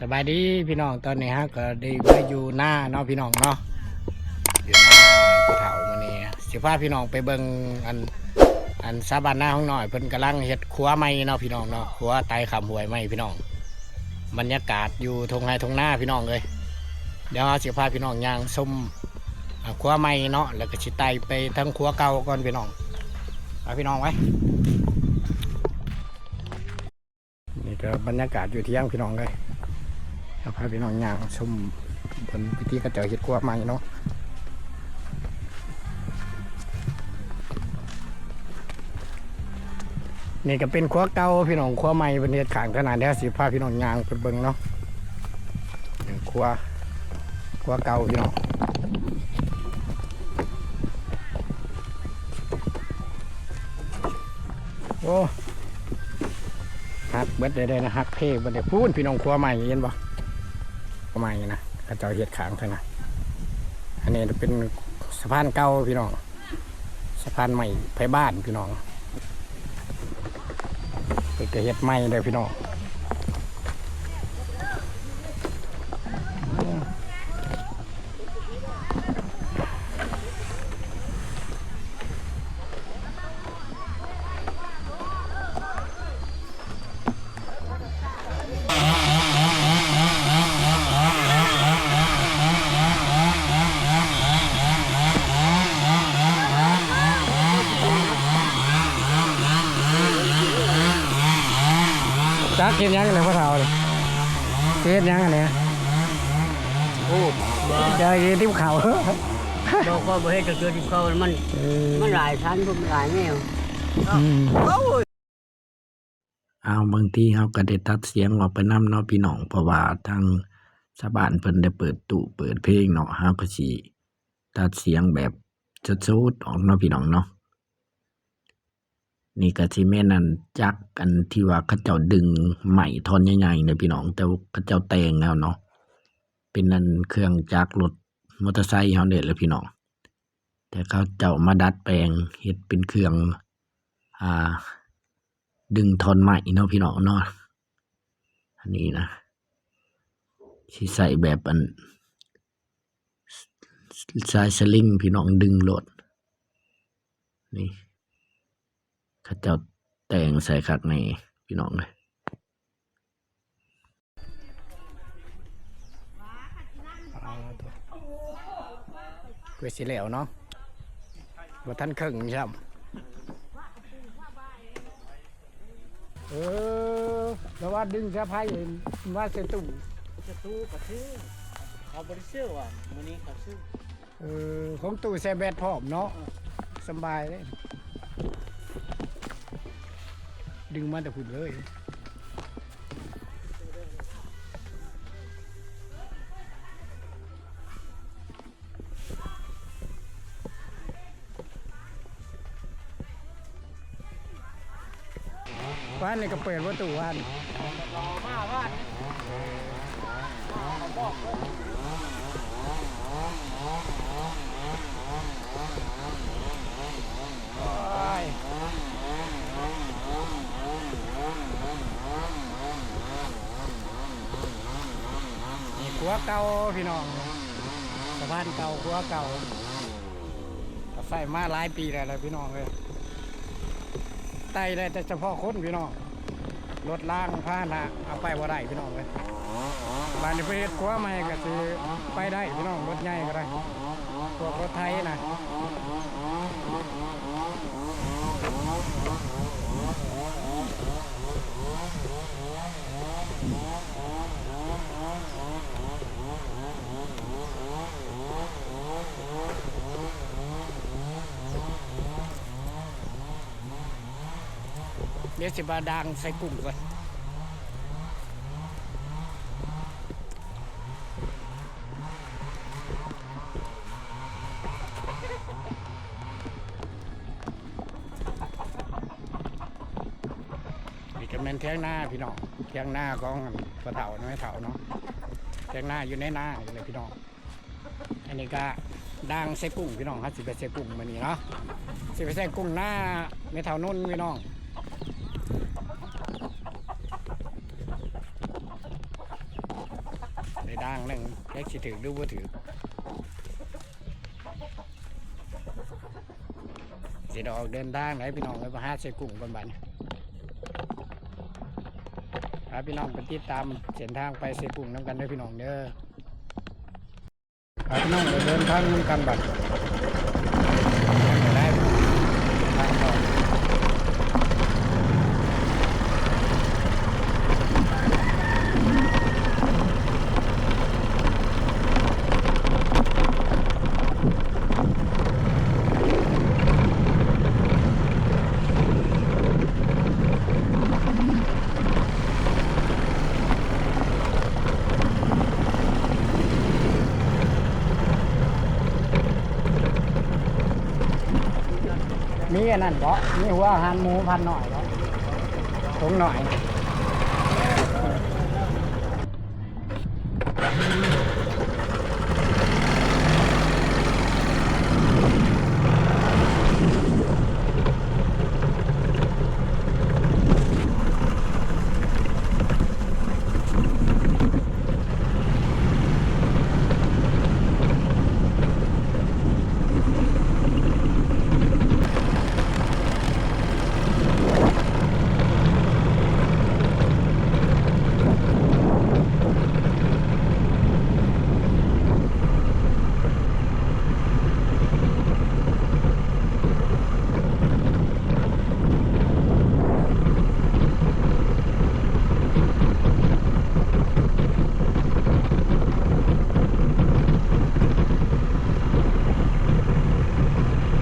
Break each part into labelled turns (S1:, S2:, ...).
S1: สบายดีพี่น้องตอนนี้ฮะก็ได้มาอยู่หน้าเนาะพี่น้องเนาะอยู่หน้าภูเขามานี่สิพาพี่น้องไปเบิ่งอันอันสาบานหน้าห้องหน่อยเพิ่นกำลังเฮ็ดครัวใหม่เนาะพี่น้องเนาะครัวไตขำหวยใหม่พี่น้องบรรยากาศอยู่ทงไฮทงหน้าพี่น้องเลยเดี๋ยวเราสิพาพี่น้องย่างชมอ่าครัวใหม่เนาะแล้วก็สิไตไปทั้งครัวเก่าก่อนพี่น้องเอาพี่น้องไว้นี่ก็บรรยากาศอยู่เที่ยงพี่น้องเลย เอาพาพี่น้องย่างชมบนพิธีกระเจาเห็ดครัวใหม่เนาะนี่ก็เป็นครัวเก่าพี่น้องครัวใหม่เป็นเฮ็ดขางขนาดนี้สิพาพี่น้องย่างไปเบิงเนาะเป็นครัวครัวเก่าพี่น้องโอ้ฮักเบิดได้ๆนะฮักเพ่เบิดได้พูนพี่น้องครัวใหม่เย็นบ่ ครัวใหม่นะกระเจาเห็ดขางเท่านะอันนี้เป็นสะพานเก่าพี่น้องสะพานใหม่ไปบ้านพี่น้องเป็นกระเห็ดใหม่เลยพี่น้อง เห็ดหยังเลยพ่อเฒ่าเลยเห็ดหยังอันเนี้ย
S2: โอ้บ่
S1: จะเห็ดทิ่เขา
S2: บอกว่าบ่เฮ็ดก็เกิดที่เขามัน
S1: เออ
S2: มันหลายชั้นบ่มันหลายแนว
S1: อืม
S3: เอาบางทีเขาก็ได้ตัดเสียงออกไปนำเนาะพี่น้องเพราะว่าทางชาวบ้านเพิ่นได้เปิดตู้เปิดเพลงเนาะเฮาก็สิตัดเสียงแบบสุดๆออกเนาะพี่น้องเนาะ นี่ก็สิแม่นอันจักอันที่ว่าเขาเจ้าดึงไหมท่อนใหญ่ๆเนาะพี่น้อง แต่ว่าเขาเจ้าแต่งแล้วเนาะเป็นอันเครื่องจักรรถมอเตอร์ไซค์เฮาเนี่ยแหละพี่น้อง แต่เขาเจ้ามาดัดแปลงเฮ็ดเป็นเครื่องอ่า ดึงทอนใหม่เนาะพี่น้องเนาะอันนี้นะที่ใส่แบบอันสายสลิงพี่น้องดึงโหลดนี่ ข้าเจ้าแต่งใส่ขักในพี่น้องเลย
S1: เกิดสิแล้วเนาะว่าท่านครึ่งใช่ไหมเออแล้วว่าดึงเสื้อผ้าเห็นว่าเสตู้
S2: จะตู้ก็ซื้อเขาบ่ได้ซื้อว่ะมื้อนี้เขาซื้อ
S1: เออของตู้แซแบดพร้อมเนาะสำบายเลย ดึงมาแต่พุ่นเลยว่านนี่ก็เปิดประตูว่าน
S2: รอมาว่า
S1: นี่ ขัวเก่าพี่น้องสะพานเก่าขัวเก่าก็ใส่มาหลายปีแล้วล่ะพี่น้องเลยไต่ได้แต่เฉพาะคนพี่น้องรถล่างผ้านะเอาไปว่าได้พี่น้องเลยบานนี้ไปเฮ็ดขัวใหม่ก็คือไปได้พี่น้องรถใหญ่ก็ได้พวรถไทยนะ ดี๋ยวสิบาดังใส่กุ้งก่อนนี่ก็แม่นเทียงหน้าพี่น้องเทียงหน้าของพระเถาน้อยเถาเนาะเทียงหน้าอยู่ในหน้าเลยพี่น้องอันนี้ก็ดังใส่กุ้งพี่น้องครับสิไปใส่กุ้งมานี่เนาะสิไปใส่กุ้งหน้าไม่เท่านุ่นพี่น้อง ได้ด่าง หนึงแจ็คสิถือหรือบ่ถือสิดออกเดินทางไหนพี่น้องไปมหาเสกุ้งกันบัดนี้พาพี่น้องไปติดตามเส้นทางไปเสกุ้งน้ำกันด้อพี่น้องเด้อพาพี่น้องไปเดินทางน้ำกันบัดยังได้ทางออก มีอันนั้นเพาะมีหัวอาหารหมูพันหน่อยบ่ถุงหน่อย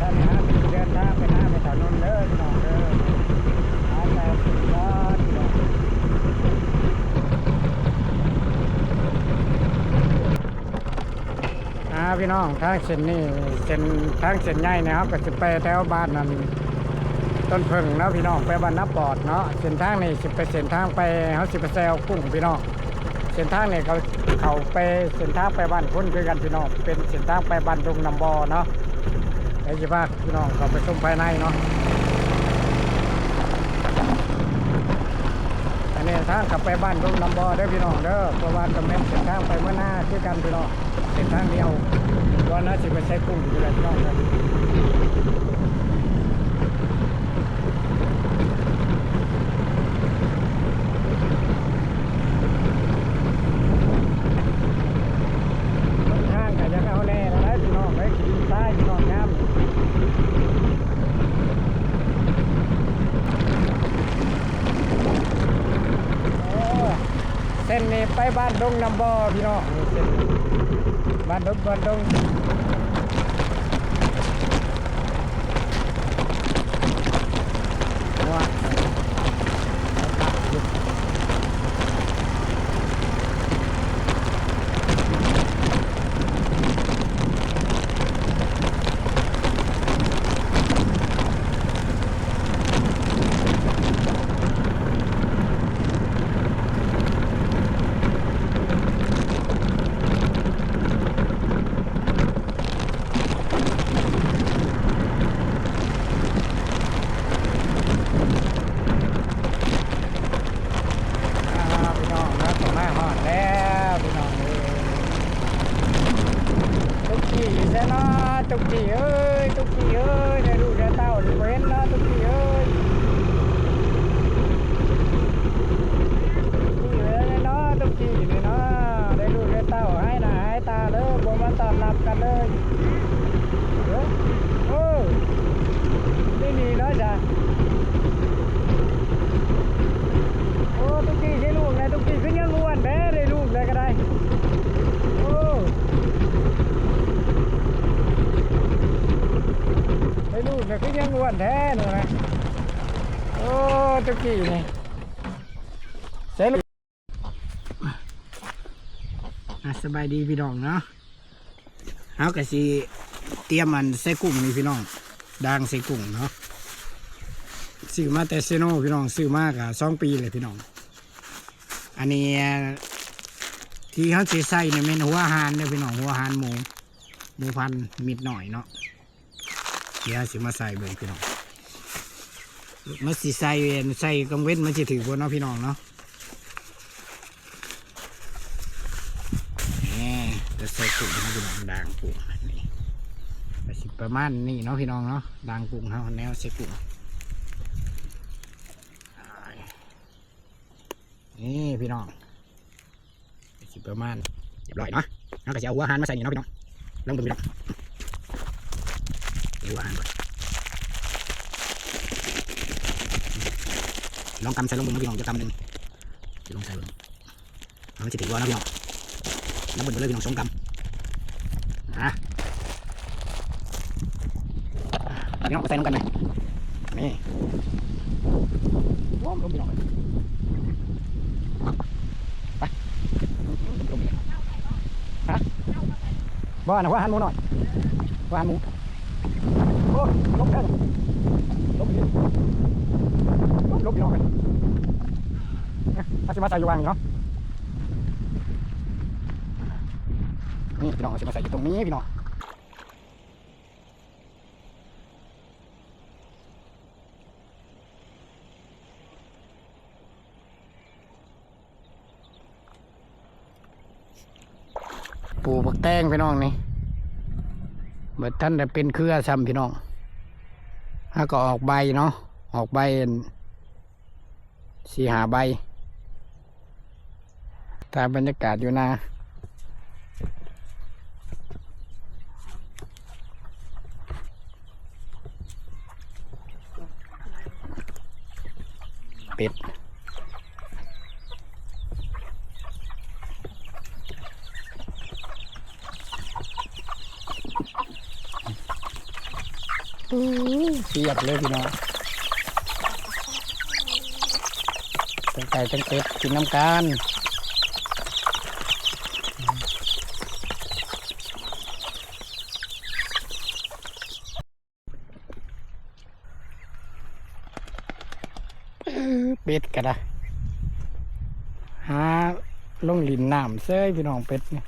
S1: ท่านนะเดินทางไปหน้าไปถนนเด้อพี่น้องเด้อหาแต่สุดยอดพี่น้อง องทางเส้นนี้เส้นทางเส้นใหญ่นะครับก็จะไปแถวบ้านนั้นต้นพิ่งเนาะพี่น้องไปบ้านน้ำปอดเนาะเส้นทางนี้สิบไปเส้นทางไปเขาสิบไปแซวกุ้งพี่น้องเส้นทางนี้เขาเขาไปเส้นทางไปบ้านพ้นคือกันพี่น้องเป็นเส้นทางไปบ้านดงนำบอเนาะไอ้ยี่บ้าพี่น้องเขาไปชมภายในเนาะอันนี้ทางกลับไปบ้านรุ่งลำบอได้อพี่น้องเด้อเพราะว่าตำแหน่งเส้นทางไปเมื่อหน้าคือกันพี่น้องเส้นทางเดียว วันนั้นสิไปใช้กุ้งอยู่แล้วพี่น้องครับต้นทากจะเอาแน่แล้วนะพี่นองไปขี่ใต้พี่นองน้ำโอ้เส้นนี้ไปบ้านดงน้ำบอพี่น้อง นี่เส้นบ้านดงบ้านดงว้าอ่าพี่น้องนะตรงหน้าหอดแล้วพี่น้องเอ้ยตุ๊กกี้อยู่ใช่เนาะ ตุ๊กกี้เอ้ยตุ๊กกี้เอ้ยได้ลูกได้เต้าได้เห็นเนาะตุ๊กกี้เอ้ย นี่เลยเนาะตุ๊กกี้นี่เนาะได้ลูกได้เต้าให้หน้าให้ตาเลยบ่มาต้อนรับกันเลยเด้อโอ้นี่นี่เนาะจ้ะโอ้ตุ๊กกี้ใช่ลูกนะตุ๊กกี้ขึ้นยังอ้วนแด้ได้ลูกเลยก็ได้โอ้ได้ลูกเลยขึ้นยังอ้วนแท้หนูนะโอ้ ตุ๊กกี้นี่ใช่ลูกอะสบายดีพี่น้องเนาะเอากะสิเตรียมมันใส่กุ้งนี่พี่น้องด่างใส่กุ้งเนาะซื้อมาแต่เซโนพี่น้องซื้อมากอะสองปีเลยพี่น้อง อันนี้ที่เขาใส่เนี่ยเป็นหัวหารเนี่ยพี่น้องหัวหารหมูหมูพันธุ์มิดหน่อยเนาะเดี๋ยวสิมาใส่เบิ่งพี่น้อง มันสิใส่เองใส่กังเว้นมันจะถือบนเนาะพี่น้องเนาะใส่กุ้งนะพี่น้องดางกุ้งนี่ประมาณนี้เนาะพี่น้องเนาะด่างกุ้งเฮาแนวใส่กุ้งนี่พี่น้องสิประมาณเรียบร้อยเนาะเราก็จะเอาหัวหารมาใส่นี่เนาะพี่น้องลองดูพี่น้องเอาหัวหารก่อน ลองกำใส่ลงบนนะพี่น้องจะกำหนึ่งจะลองใส่ลงเอาจะติดวัวนะพี่น้องแล้วบนไปเลยพี่น้องสองกำอะพี่น้องใส่ลงกันไหมนี่ว้าวลงพี่น้องไปลงฮะบ้านนะว่าหันมูหน่อยว่าหันมูโอ้ยลงแค่นั้ลงไป ลยลงลงพี่น้องไปเนี่ยอาชิมาใส่อยู่วางนี่เนาะนี่พี่น้องอาจะมาใส่อยู่ตรงนี้พี่น้องปูบักแตงพี่น้องนี่เมื่อท่านได้เป็นเครือซ้ำพี่น้องถ้าก็ออกใบเนาะ ออกใบ สี่หาใบตามบรรยากาศอยู่นะเป็ดเสียบเลยพี่น้องตั้ง ไก่ตั้งเป็ดกินน้ำกันเป็ดกันนะหาลงหลินน้ำเซ้ยพี่น้องเป็ดเนี่ย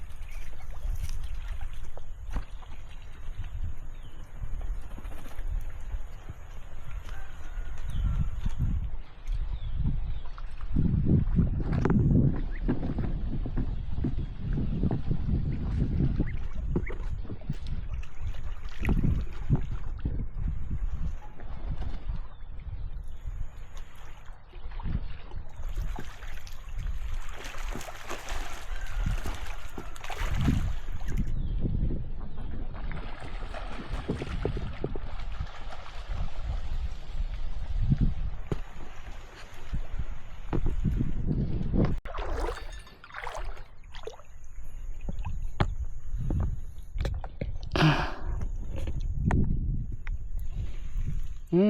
S1: อื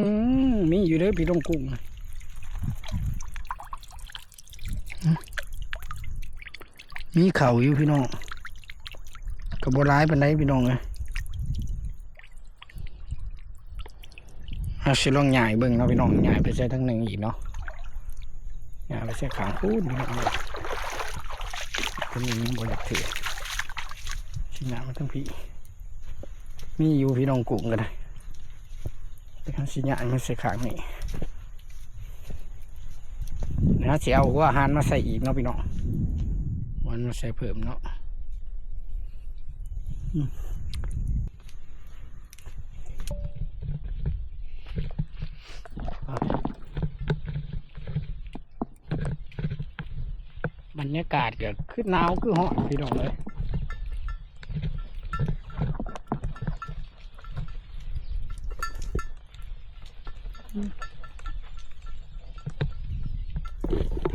S1: มมีอยู่เด้อพี่ลงกุ้งมีเข่าอยู่พี่น้องกระโบร้ายเป็นไรพี่น้องเลยเอาสิลองใหญ่เบิ่งเนาะพี่น้องใหญ่ไปใส่ทั้งหนึ่งอีกเนาะใหญ่ไปใส่ขางพูดพี่น้องเลยคนนี้ยังบ่อยากเถื่อชิ้นหนามาทั้งพี่มีอยู่พี่น้องกุ้งกันได้ ทำสิญญาณมาใส่ขางนี่นะเสียเอาหัวหารมาใส่อีกเนาะพี่น้องวันมาใส่เพิ่มเนาะบรรยากาศก็คือหนาวคือฮ้อนพี่น้องเลย ถ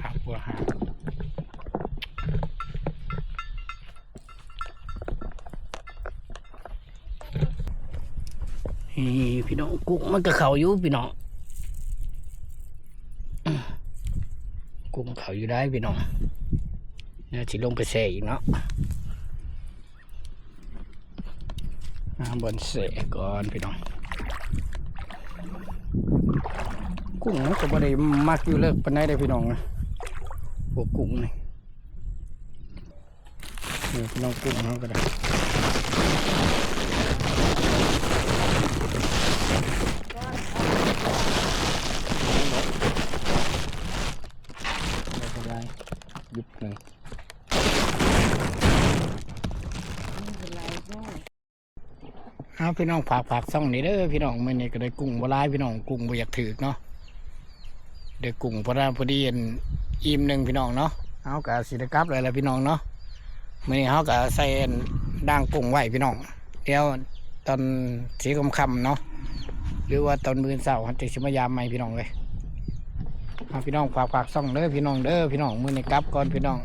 S1: ามหัวหางพี่น้องกุ้งมันก็เขาอยู่พี่น้องกุ้งเขาอยู่ได้พี่น้องเนี่ยสิลงไปแส่อีกเนาะบนแส่ก่อนพี่น้อง กุ้งก็บ่ได้มักอยู่เลิกปานใดเด้พี่น้องนะพวกกุ้งนี่นี่พี่น้องกุ้งเขาก็ได้เป็นไรหยุดเลยเอาพี่น้องฝากฝากซ่องนี้เด้อพี่น้องมื้อนี้ก็ได้กุ้งบลายพี่น้องกุ้งบ่อยากถือเนาะ ได้กุ้งพอดาพอดีอันอิ่มหนึ่งพี่น้องเนาะเอาก็สิได้กลับเลยละพี่น้องเนาะมื้อนี้เฮาก็ใส่อันด่างกุ้งไว้พี่น้องเดี๋ยวตอนสีค่ำเนาะหรือว่าตอนมื้อเช้าเฮาจะสิมายามใหม่พี่น้องเลยเอาพี่น้องฝากฝากซ่องเด้อพี่น้องเด้อพี่น้องมื้อนี้กลับก่อนพี่น้อง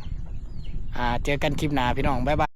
S1: อ่าเจอกันคลิปหน้าพี่น้องบ๊ายบาย